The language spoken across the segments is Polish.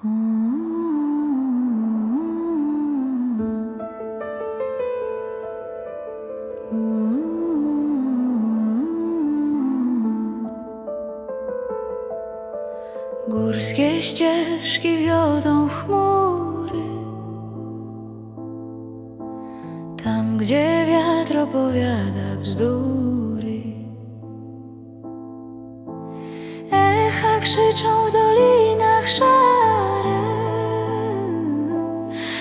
Górskie ścieżki wiodą chmury. Tam, gdzie wiatr opowiada bzdury. Echa krzyczą w dolinach szare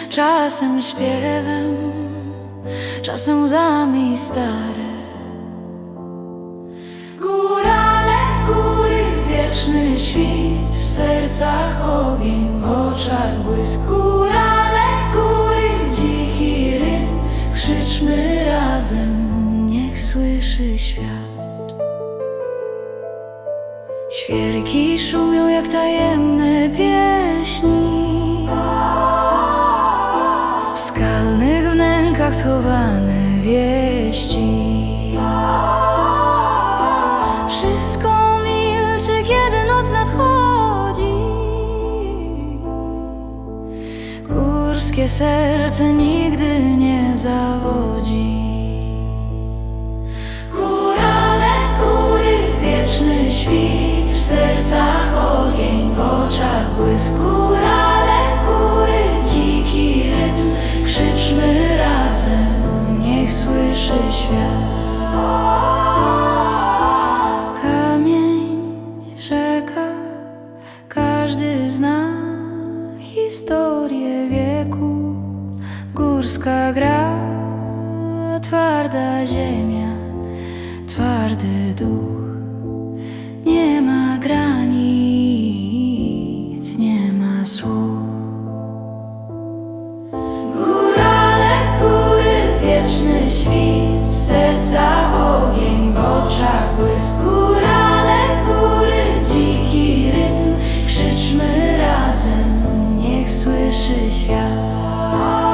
Czasem śpiewem, czasem łzami stare. Górale, góry, wieczny świt W sercach ogień, w oczach błysk. Górale, góry, dziki rytm Krzyczmy razem, niech słyszy świat. Świerki szumią jak tajemne skalnych wnękach schowane wieści wszystko milczy, kiedy noc nadchodzi. Górskie serce nigdy nie zawodzi. Górale, góry, wieczny świt, w sercach ogień, w oczach błysk. Świat. Kamień, rzeka, każdy zna historię wieku. Górska gra, twarda ziemia, twardy duch. 这是夏。